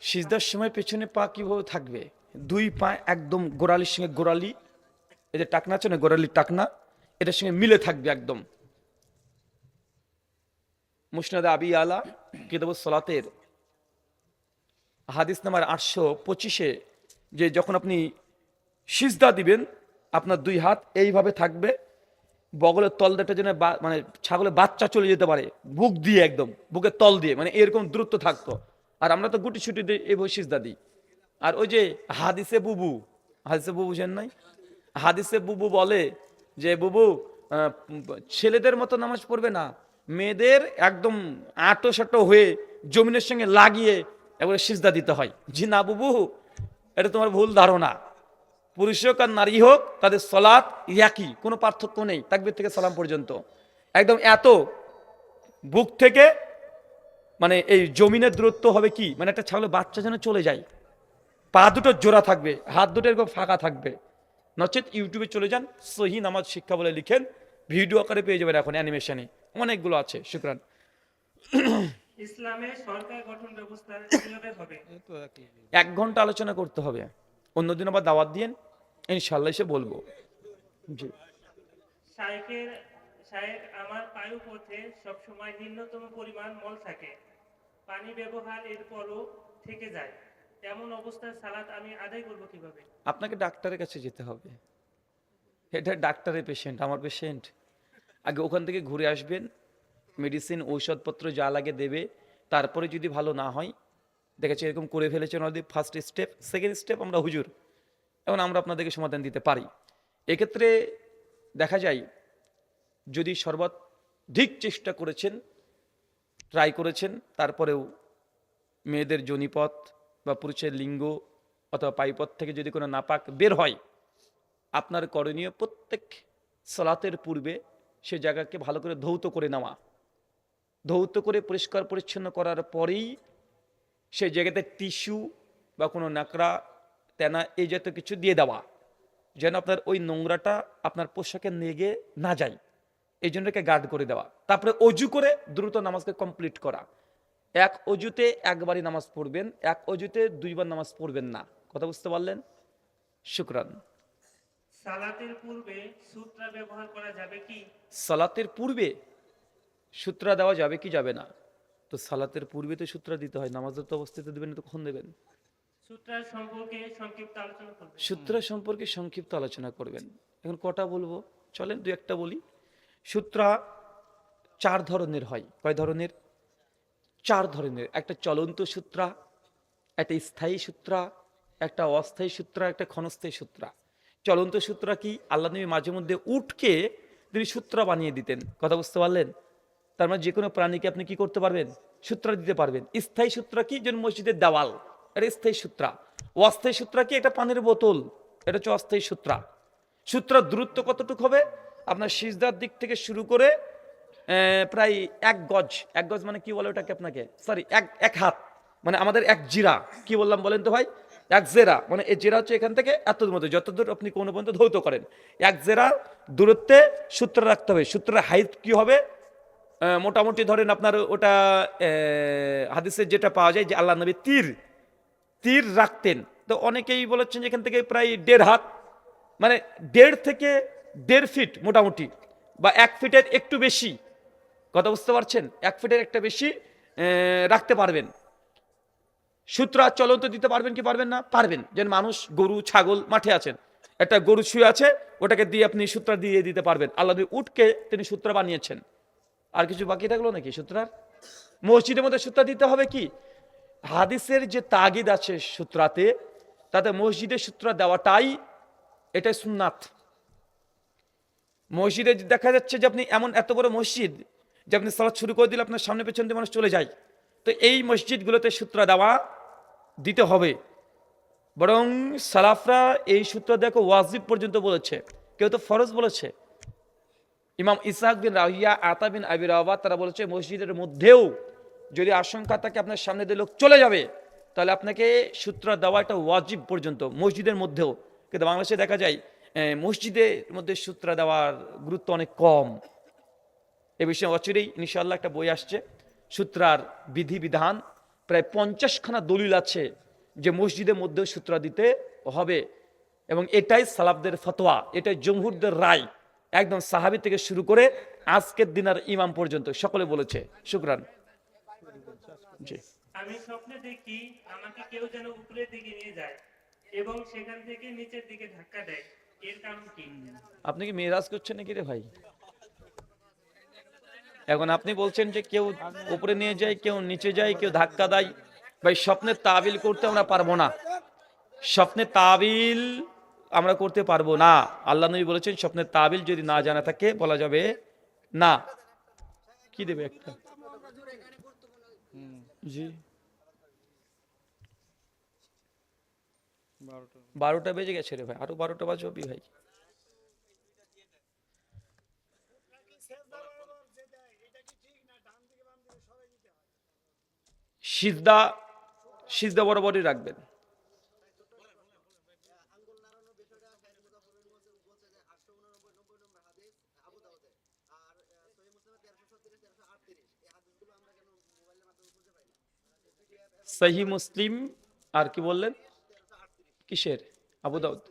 সেজদার সময় পিছনে পা কীভাবে থাকবে? দুই পা একদম গোড়ালির সঙ্গে গোড়ালি যে টাকনা আছে না, গোড়ালির টাকনা এটার সঙ্গে মিলে থাকবে একদম। মুসনাদ আবি আলা, কিতাব সলাতের হাদিস নাম্বার আটশো পঁচিশে যে যখন আপনি সিজদা দিবেন, আপনার দুই হাত এইভাবে থাকবে বগলের তল দেটা যেন বা- মানে ছাগলের বাচ্চা চলে যেতে পারে, বুক দিয়ে একদম, বুকের তল দিয়ে মানে এরকম দূরত্ব থাকতো। আর আমরা তো গুটি ছুটি দিয়ে এই সিজদা দিই। আর ওই যে হাদিসে বুবু হাদিসে বুবু বুঝেন নাই? হাদিসে বুবু বলে যে, বুবু ছেলেদের মতো নামাজ পড়বে না, মেয়েদের একদম আটো সাটো হয়ে জমিনের সঙ্গে লাগিয়ে একবারে সিজদা দিতে হয়। জি না বুবু, এটা তোমার ভুল ধারণা। পুরুষ হোক আর নারী হোক তাদের সলাৎ একই কোনো পার্থক্য নেই তাকবির থেকে সালাম পর্যন্ত। একদম এত বুক থেকে মানে এই জমিনের দূরত্ব হবে কি? মানে একটা ছাগলের বাচ্চা যেন চলে যায়। পা দুটো জোড়া থাকবে হাত দুটো এরকম ফাঁকা থাকবে। নচেত ইউটিউবে চলে যান সহি নামাজ শিক্ষা বলে লিখেন। ভিডিও আকারে পেয়ে যাবেন এখন অ্যানিমেশনে। অনেকগুলো আছে শুক্রান। ইসলামে সরকার গঠন ব্যবস্থা হবে এক ঘণ্টা আলোচনা করতে হবে। অন্যদিন আবার দাওয়াত দিয়েন। ইনশাল্লাহ এসে বলব। জি। শায়েকের শায়েক আমার পায়ু পথে সবসময় নিম্নতম পরিমাণ মল থাকে। পানি ব্যবহার এরপরও থেকে যায়। এমন অবস্থায় সালাত আমি আদায় করব কীভাবে? আপনাকে ডাক্তারের কাছে যেতে হবে। এটা ডাক্তারের পেশেন্ট আমার পেশেন্ট আগে ওখান থেকে ঘুরে আসবেন মেডিসিন ঔষধপত্র যা লাগে দেবে। তারপরে যদি ভালো না হয় দেখেছি এরকম করে ফেলেছেন already first step second step আমরা হুজুর এখন আমরা আপনাদেরকে সমাধান দিতে পারি। এক্ষেত্রে দেখা যায়, যদি সর্বাধিক চেষ্টা করেছেন ট্রাই করেছেন, তারপরেও মেয়েদের জনিপথ বা পুরুষের লিঙ্গ অথবা পাইপথ থেকে যদি কোনো নাপাক বের হয়, আপনার করণীয় প্রত্যেক সলাতের পূর্বে সে জায়গাকে ভালো করে ধৌত করে নেওয়া। ধৌত করে পরিষ্কার পরিচ্ছন্ন করার পরেই সেই জায়গাতে টিস্যু বা কোনো নাকড়া তেনা এই জাতীয় কিছু দিয়ে দেওয়া যেন আপনার ওই নোংরাটা আপনার পোশাকে নেগে না যায়। এই জন্য গার্ড করে দেওয়া। তারপরে অজু করে দ্রুত নামাজকে কমপ্লিট করা। এক অজুতে একবারই নামাজ পড়বেন এক অজুতে দুইবার নামাজ পড়বেন না। কথা বুঝতে পারলেন? শুক্রান। সালাতের পূর্বে সূত্রা ব্যবহার করা যাবে কি? সালাতের পূর্বে সূত্রা দেওয়া যাবে কি যাবে না? তো সালাতের পূর্বে তো সূত্রা দিতে হয় নামাজের তো অবস্থিত দেবেন তো কখন দেবেন? আলোচনা সম্পর্কে সংক্ষিপ্ত আলোচনা করবেন। এখন কটা বলব? চলেন দু একটা বলি। সূত্রা চার ধরনের হয়। কয় ধরনের? চার ধরনের। একটা চলন্ত সূত্রা, একটা স্থায়ী সূত্রা, একটা অস্থায়ী সূত্রা, একটা ক্ষণস্থায়ী সূত্রা। চলন্ত সূত্রা কি? আল্লাহ নবী মাঝে মধ্যে উঠকে তিনি সূত্রা বানিয়ে দিতেন। কথা বুঝতে পারলেন? তার মানে যে কোনো প্রাণীকে আপনি কি করতে পারবেন? সূত্রা দিতে পারবেন। স্থায়ী সূত্রা কি? যেন মসজিদের দেওয়াল। এটা স্থায়ী সূত্রা। অস্থায়ী সূত্রা কি? এটা পানির বোতল। এটা হচ্ছে অস্থায়ী সূত্রা। সূত্রার দূরত্ব কতটুকু হবে? আপনার সিজদার দিক থেকে শুরু করে প্রায় এক গজ। এক গজ মানে কি বলে ওটাকে আপনাকে? সরি এক এক হাত। মানে আমাদের এক জিরা। কি বললাম বলেন তো ভাই? এক জেরা। মানে এই জেরা হচ্ছে এখান থেকে এত দূর মধ্যে যত দূর আপনি কোনো পর্যন্ত ধৌত করেন। এক জেরা দূরত্বে সূত্র রাখতে হবে। সূত্রের হাইট কি হবে? মোটামুটি ধরেন আপনার ওটা হাদিসের যেটা পাওয়া যায় যে আল্লাহ নবী তীর। তীর রাখতেন। তো অনেকেই বলেছেন এখান থেকে প্রায় দেড় হাত মানে দেড় থেকে দেড় ফিট মোটামুটি, বা এক ফিটের একটু বেশি। কথা বুঝতে পারছেন? এক ফিটের একটা বেশি রাখতে পারবেন। সূত্রা চলন্ত দিতে পারবেন কি পারবেন না? পারবেন। যেন মানুষ গরু, ছাগল মাঠে আছেন। একটা গরু শুয়ে আছে, ওটাকে দিয়ে আপনি সূত্রা দিয়ে দিতে পারবেন। আল্লাহ উটকে তিনি সূত্র বানিয়েছেন। আর কিছু বাকি থাকল নাকি সূত্রার? মসজিদের মধ্যে সূত্রা দিতে হবে কি? হাদিসের যে তাগিদ আছে সূত্রাতে, তাতে মসজিদের সূত্র দেওয়াটাই এটাই সুন্নাত। মসজিদে দেখা যাচ্ছে যে আপনি এমন এত বড় মসজিদ যে আপনি সালাদ শুরু করে দিলে আপনার সামনে পেছন দিয়ে মানুষ চলে যায়। তো এই মসজিদগুলোতে সূত্র দেওয়া দিতে হবে। বরং সালাফরা এই সূত্র দেখো ওয়াজিব পর্যন্ত বলেছে। কেউ তো ফরজ বলেছে। ইমাম ইসাহাক বিন রাহিয়া, আতা বিন আবির তারা বলেছে মসজিদের মধ্যেও যদি আশঙ্কা থাকে আপনার সামনে দিয়ে লোক চলে যাবে, তাহলে আপনাকে সূত্র দেওয়া একটা ওয়াজিব পর্যন্ত মসজিদের মধ্যেও, কিন্তু বাংলাদেশে দেখা যায় মসজিদের মধ্যে সূত্র দেওয়ার গুরুত্ব অনেক কম। এ বিষয়ে অচিরেই ইনশাল্লাহ একটা বই আসছে, সূত্রার বিধিবিধান প্রায় পঞ্চাশখানা দলিল আছে যে মসজিদের মধ্যে সূত্রা দিতে হবে, এবং এটাই সালাবদের ফতোয়া, এটাই জমহুরদের রায়। একদম সাহাবি থেকে শুরু করে আজকের দিনার ইমাম পর্যন্ত, সকলে বলেছে। শুক্রান। জি। আমি স্বপ্নে দেখি আমাকে কেউ যেন উপরের দিকে নিয়ে যায় এবং সেখান থেকে নিচের দিকে ধাক্কা দেয়। এর কারণ কি? আপনি কি মেরাজ করছেন নাকি রে ভাই? এখন আপনি বলছেন যে কেউ উপরে নিয়ে যায় কেউ নিচে যায় কেউ ধাক্কা দেয়। ভাই স্বপ্নের তাবিল করতে আমরা পারব না। স্বপ্নের তাবিল আমরা করতে পারব না। আল্লাহ নবী বলেছেন স্বপ্নের তাবিল যদি না জানা থাকে বলা যাবে না। কি দেবে একটা? জি। বারোটা। বেজে গেছে রে ভাই। আরও বারোটা বাজবি ভাই। সিজদা সিজদা বরাবরই রাখবেন। সহি মুসলিম, আর কি বললেন? কিসের? আবু দাউদ।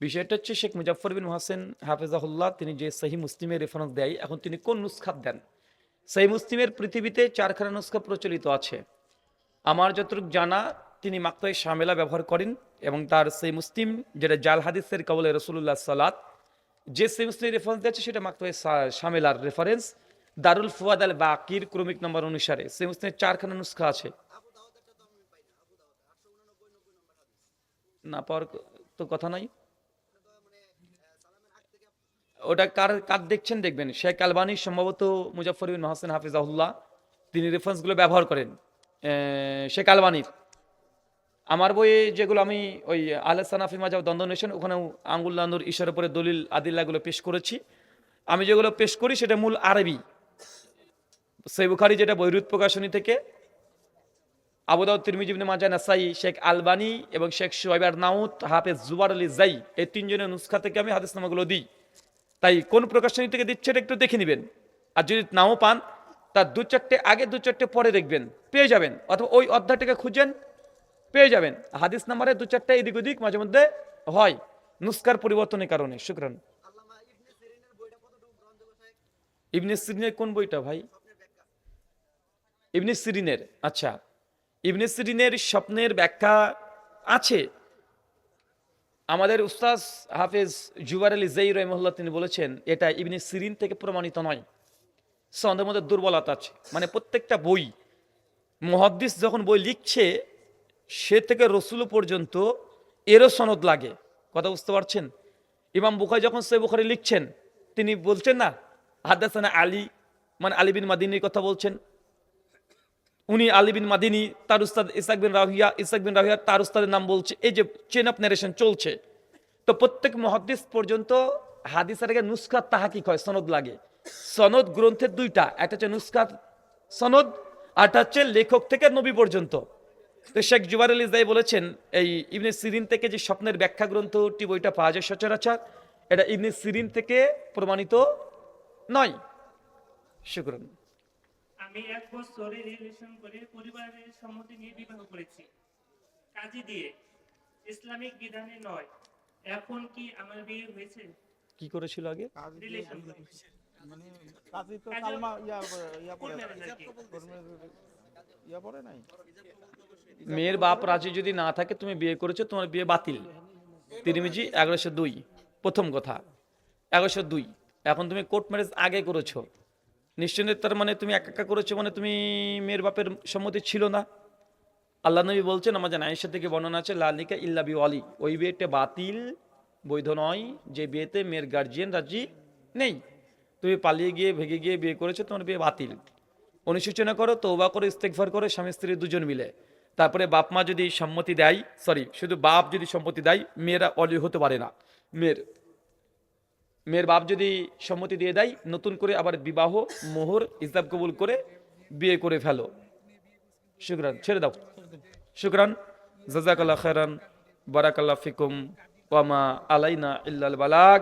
বিষয়টা হচ্ছে শেখ মুজাফর বিন হোসেন হাফেজাহুল্লাহ, তিনি যে সহি মুসলিমের রেফারেন্স দেয়, এখন তিনি কোন নুসখাত দেন? সহি মুসলিমের পৃথিবীতে চারখানা নুসখা প্রচলিত আছে। আমার যতটুকু জানা, তিনি মাক্তায় শামেলা ব্যবহার করেন এবং তার সেই মুসলিম, যেটা জাল হাদিসের কবলে রসুল্লাহ সালাত, যে সেই মুসলিম রেফারেন্স দিয়েছে, সেটা মাক্তায় শামেলার রেফারেন্স দারুল ফুয়াদ আল বাকির ক্রমিক নম্বর অনুসারে সেই মুসলিমের চারখানা নুসখা আছে। না, পাওয়ার তো কথা নাই। ওটা কার কার দেখছেন দেখবেন? শেখ আলবানি সম্ভবত মুজাফর বিন হোসেন হাফিজাহুল্লাহ, তিনি রেফারেন্সগুলো ব্যবহার করেন। শেখ আলবানির। আমার বইয়ে যেগুলো আমি ওই আলে সানাফি মাজাব দ্বন্দ্ব নেশন ওখানেও আঙ্গুল্লানুর ঈশ্বরের উপরে দলিল, আদিল্লাগুলো পেশ করেছি। আমি যেগুলো পেশ করি, সেটা মূল আরবি। সেই বুখারি যেটা বৈরুত প্রকাশনী থেকে আবুদাউদ তিরমিজি ইবনে মাজা নাসাই শেখ আলবানি এবং শেখ সোয়াইবার নাউত হাফেজ জুবার আলী জাই এই তিনজনের নুসখা থেকে আমি হাদিস নামাগুলো দিই। তাই কোন প্রকাশনী থেকে দিচ্ছে এটা একটু দেখে নেবেন। আর যদি নাও পান তার দু চারটে আগে দু চারটে পরে দেখবেন পেয়ে যাবেন। অথবা ওই অধ্যায়টাকে খুঁজেন পেয়ে যাবেন। হাদিস নাম্বারে দু চারটে এদিক ওদিক মাঝে মধ্যে হয় নুস্কার পরিবর্তনের কারণে। শুক্রান। ইবনে সিরিনের কোন বইটা ভাই? ইবনে সিরিনের আচ্ছা ইবনে সিরিনের স্বপ্নের ব্যাখ্যা আছে। আমাদের উস্তাজ হাফেজ জুবার আলী জೈ রহমুল্লাহ তিনি বলেছেন, এটা ইবনে সিরিন থেকে প্রমাণিত নয়। সন্দের মধ্যে দুর্বলতা আছে। মানে প্রত্যেকটা বই, মহাদ্দিস যখন বই লিখছে, সে থেকে রসুল পর্যন্ত এরও সনদ লাগে। কথা বুঝতে পারছেন? ইমাম বুখারি যখন সে বুখারি লিখছেন, তিনি বলছেন না, হাদাসানা আলী মানে আলী বিন মাদিনীর কথা বলছেন উনি আলী বিন মাদিনী, তার উস্তাদ ইসাক বিন রাহিয়া ইসাক বিন রাহিয়া তার উস্তাদের নাম বলছে, এই যে চেন অফ নারেশন চলছে। তো প্রত্যেক মহাদ্দিস পর্যন্ত হাদিসের আগে নুসখাত তাহাকিক হয়, সনদ লাগে। সনদ গ্রন্থের দুইটা, একটা হচ্ছে নুসখাত সনদ আরটা হচ্ছে লেখক থেকে নবী পর্যন্ত। তো শেখ জুবার আলী জাই বলেছেন, এই ইবনে সিরিন থেকে যে স্বপ্নের ব্যাখ্যা গ্রন্থটি, বইটা পাওয়া যায় সচরাচর, এটা ইবনে সিরিন থেকে প্রমাণিত নয়। শুক্রন। আমি এক বছর রিলেশন করে পরিবারের সম্মতি নিয়ে বিবাহ করেছি। কাজী দিয়ে ইসলামিক বিধানে নয় এখন কি আমার বিয়ে হয়েছে? কি করেছিল আগে? রিলেশন মানে কাজী তো কালমা ইয়া ইয়া পড়ে। করবেন আর কি? কর্মের ইয়া পড়ে নাই? মেয়ের বাপ রাজি যদি না থাকে তুমি বিয়ে করেছ তোমার বিয়ে বাতিল। তিরিমিজি এগারোশো দুই। প্রথম কথা এগারোশো দুই। এখন তুমি কোর্ট ম্যারেজ আগে করেছ। নিশ্চয় তার মানে তুমি একা করেছ মানে তুমি মেয়ের বাপের সম্মতি ছিল না। আল্লাহ নবী বলছেন আমাদের আয়েশা থেকে বর্ণনা আছে, লালিকা ইল্লা বি অলি ওই বিয়েটা বাতিল, বৈধ নয়, যে বিয়েতে মেয়ের গার্জিয়ান রাজি নেই। তুমি পালিয়ে গিয়ে ভেগে গিয়ে বিয়ে করেছ, তোমার বিয়ে বাতিল। অনুসূচনা করো তৌবা করো ইস্তেকভার করে, স্বামী স্ত্রী দুজন মিলে। তারপরে বাপ মা যদি সম্মতি দেয় সরি শুধু বাপ যদি সম্মতি দেয়, মেয়েরা অলি হতে পারে না। মেয়ের মেয়ের বাপ যদি সম্মতি দিয়ে দেয়, নতুন করে আবার বিবাহ, মোহর ইসলাম কবুল করে বিয়ে করে ফেলো। শুক্রান, ছেড়ে দাও। শুক্রান জাজাকাল্লা খেরান বারাকাল্লা ফিকুম ওয়ামা আলাইনা ইল্লাল বালাগ।